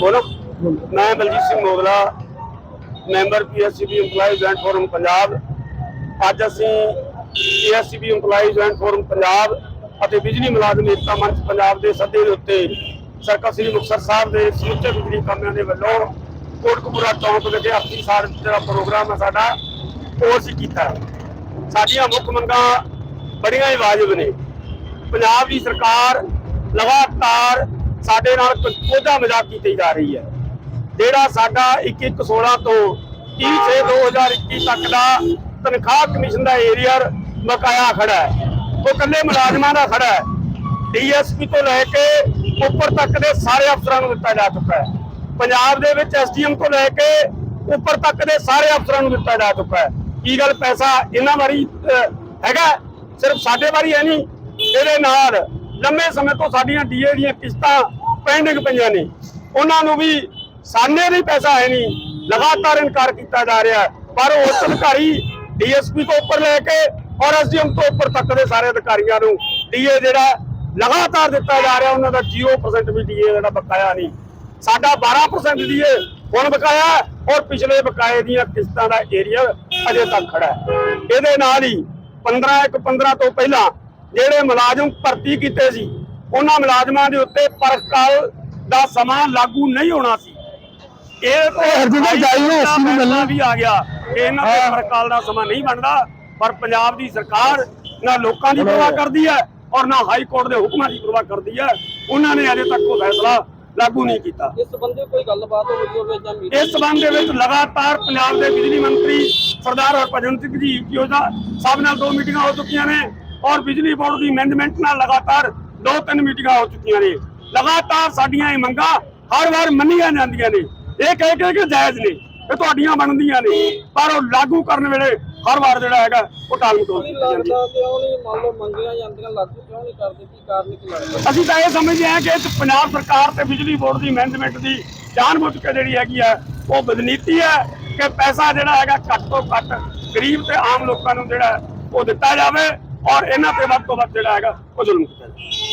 ਬੋਲੋ। ਮੈਂ Baljeet Singh Mogla, member PSCB EMPLOYEES joint forum Punjab. ਅੱਜ ਅਸੀਂ PSCB EMPLOYEES joint forum Punjab ਅਤੇ ਬਿਜਲੀ ਮੁਲਾਜ਼ਮ ਏਕਤਾ ਮੰਚ ਪੰਜਾਬ ਦੇ ਸੱਦੇ ਦੇ ਉੱਤੇ ਸਰਕਲ ਸ੍ਰੀ ਮੁਕਤਸਰ ਸਾਹਿਬ ਦੇ ਸਮੁੱਚੇ ਬਿਜਲੀ ਕਾਮਿਆਂ ਦੇ ਵੱਲੋਂ ਕੋਟਕਪੂਰਾ ਚੌਂਕ ਵਿਖੇ 80 ਸਾਲ ਜਿਹੜਾ ਪ੍ਰੋਗਰਾਮ ਹੈ ਸਾਡਾ, ਉਹ ਅਸੀਂ ਕੀਤਾ। ਸਾਡੀਆਂ ਮੁੱਖ ਮੰਗਾਂ ਬੜੀਆਂ ਹੀ ਵਾਜਬ ਨੇ। ਪੰਜਾਬ ਦੀ ਸਰਕਾਰ ਲਗਾਤਾਰ ਸਾਡੇ ਨਾਲ ਕੋਝਾ ਮਜ਼ਾਕ ਕੀਤੀ ਜਾ ਰਹੀ ਹੈ। ਜਿਹੜਾ ਸਾਡਾ 2116 ਤੋਂ 30 2021 ਤੱਕ ਦਾ ਤਨਖਾਹ ਕਮਿਸ਼ਨ ਦਾ ਏਰੀਅਰ ਬਕਾਇਆ ਖੜਾ ਹੈ। ਉਹ ਕੱਲੇ ਮੁਲਾਜ਼ਮਾਂ ਦਾ ਖੜਾ ਹੈ। ਡੀਐਸਪੀ ਤੋਂ ਲੈ ਕੇ ਉੱਪਰ ਤੱਕ ਦੇ ਸਾਰੇ ਅਫਸਰਾਂ ਨੂੰ ਦਿੱਤਾ ਜਾ ਚੁੱਕਾ ਹੈ। ਪੰਜਾਬ ਦੇ ਵਿੱਚ ਐਸਡੀਐਮ ਤੋਂ ਲੈ ਕੇ ਉੱਪਰ ਤੱਕ ਦੇ ਸਾਰੇ ਅਫਸਰਾਂ ਨੂੰ ਦਿੱਤਾ ਜਾ ਚੁੱਕਾ ਹੈ। ਕੀ ਗੱਲ ਪੈਸਾ ਇਹਨਾਂ ਵਾਰੀ ਹੈਗਾ ਸਿਰਫ ਸਾਡੇ ਵਾਰੀ ਹੈ ਨਹੀਂ, ਇਹਦੇ ਨਾਲ ਲੰਮੇ ਸਮੇਂ ਤੋਂ ਸਾਡੀਆਂ ਡੀਏ ਦੀਆਂ ਕਿਸ਼ਤਾਂ ਪੈਂਡਿੰਗ ਪਈਆਂ ਨੇ। ਉਹਨਾਂ ਨੂੰ ਵੀ ਸਾਨੇ ਨਹੀਂ ਪੈਸਾ ਹੈ ਨਹੀਂ। ਲਗਾਤਾਰ ਇਨਕਾਰ ਕੀਤਾ ਜਾ ਰਿਹਾ ਹੈ। ਪਰ ਉਸ ਅਧਿਕਾਰੀ ਡੀਐਸਪੀ ਤੋਂ ਉੱਪਰ ਲੈ ਕੇ ਔਰ ਐਸਡੀਐਮ ਤੋਂ ਉੱਪਰ ਤੱਕ ਦੇ ਸਾਰੇ ਅਧਿਕਾਰੀਆਂ ਨੂੰ ਡੀਏ ਜਿਹੜਾ ਲਗਾਤਾਰ ਦਿੱਤਾ ਜਾ ਰਿਹਾ, ਉਹਨਾਂ ਦਾ 0% ਵੀ ਡੀਏ ਜਿਹੜਾ ਬਕਾਇਆ ਨਹੀਂ। ਸਾਡਾ 12% ਡੀਏ ਹੁਣ ਬਕਾਇਆ ਔਰ ਪਿਛਲੇ ਬਕਾਏ ਦੀਆਂ ਕਿਸ਼ਤਾਂ ਦਾ ਏਰੀਆ ਅਜੇ ਤੱਕ ਖੜਾ ਹੈ। ਇਹਦੇ ਨਾਲ ਹੀ 15 ਇੱਕ 15 ਤੋਂ ਪਹਿਲਾਂ ਜਿਹੜੇ ਮੁਲਾਜ਼ਮ ਭਰਤੀ ਕੀਤੇ ਸੀ ਉਹਨਾਂ ਮੁਲਾਜ਼ਮਾਂ ਦੇ ਉੱਤੇ ਪਰਕਾਲ ਦਾ ਸਮਾਂ ਲਾਗੂ ਨਹੀਂ ਹੋਣਾ ਸੀ। ਇਹ ਤੇ ਹਰਜਿੰਦਰ ਜਾਈ ਨੇ ਅਸੀਂ ਵੀ ਮਿਲਣਾ। ਵੀ ਆ ਗਿਆ ਕਿ ਇਹਨਾਂ ਤੇ ਪਰਕਾਲ ਦਾ ਸਮਾਂ ਨਹੀਂ ਬਣਦਾ ਪਰ ਪੰਜਾਬ ਦੀ ਸਰਕਾਰ ਨਾ ਲੋਕਾਂ ਦੀ ਪਰਵਾਹ ਕਰਦੀ ਹੈ ਔਰ ਨਾ ਹਾਈ ਕੋਰਟ ਦੇ ਹੁਕਮਾਂ ਦੀ ਪਰਵਾਹ ਕਰਦੀ ਹੈ। ਉਹਨਾਂ ਨੇ ਅਜੇ ਤੱਕ ਕੋਈ ਫੈਸਲਾ ਲਾਗੂ ਨਹੀਂ ਕੀਤਾ। ਇਸ ਸੰਬੰਧੀ ਕੋਈ ਗੱਲਬਾਤ ਹੋਈ ਹੋਵੇ ਜਾਂ ਮੀਡੀਆ ਇਸ ਸਬੰਧ ਦੇ ਵਿੱਚ ਲਗਾਤਾਰ ਪੰਜਾਬ ਦੇ ਬਿਜਲੀ ਮੰਤਰੀ ਸਰਦਾਰ ਹਰਭਜਨ ਸਿੰਘ ਜੀ ਯੋਜਨਾ ਸਾਹਿਬ ਨਾਲ ਦੋ ਮੀਟਿੰਗਾਂ ਹੋ ਚੁੱਕੀਆਂ ਨੇ ਔਰ ਬਿਜਲੀ ਬੋਰਡ ਦੀ ਮੈਨੇਜਮੈਂਟ ਨਾਲ ਲਗਾਤਾਰ ਦੋ ਤਿੰਨ ਮੀਟਿੰਗਾਂ ਹੋ ਚੁੱਕੀਆਂ ਨੇ। ਲਗਾਤਾਰ ਸਾਡੀਆਂ ਇਹ ਮੰਗਾਂ ਹਰ ਵਾਰ ਮੰਨੀਆਂ ਜਾਂਦੀਆਂ ਨੇ। ਇਹ ਕਹਿ ਕੇ ਕਿ ਜਾਇਜ਼ ਨੇ ਇਹ ਤੁਹਾਡੀਆਂ ਬਣਦੀਆਂ ਨੇ। ਪਰ ਉਹ ਲਾਗੂ ਕਰਨ ਵੇਲੇ ਹਰ ਵਾਰ ਜਿਹੜਾ ਹੈਗਾ ਉਹ ਟਾਲ ਮਟੋਲ ਨਹੀਂ ਕੀਤੀ ਜਾਂਦੀ ਹੈ। ਅਸੀਂ ਤਾਂ ਇਹ ਸਮਝਦੇ ਹਾਂ ਕਿ ਇਹ ਪੰਜਾਬ ਸਰਕਾਰ ਤੇ ਬਿਜਲੀ ਬੋਰਡ ਦੀ ਮੈਨੇਜਮੈਂਟ ਦੀ ਜਾਣਬੁੱਝ ਕੇ ਜਿਹੜੀ ਹੈਗੀ ਹੈ ਉਹ ਬਦਨੀਤੀ ਹੈ ਕਿ ਪੈਸਾ ਜਿਹੜਾ ਹੈਗਾ ਘੱਟ ਤੋਂ ਘੱਟ ਗਰੀਬ ਤੇ ਆਮ ਲੋਕਾਂ ਨੂੰ ਜਿਹੜਾ ਉਹ ਦਿੱਤਾ ਜਾਵੇ ਔਰ ਇਹਨਾਂ ਤੇ ਵੱਧ ਤੋਂ ਵੱਧ ਜਿਹੜਾ ਹੈਗਾ ਉਹ ਜ਼ੁਲਮ ਕੀਤਾ ਜਾਵੇ।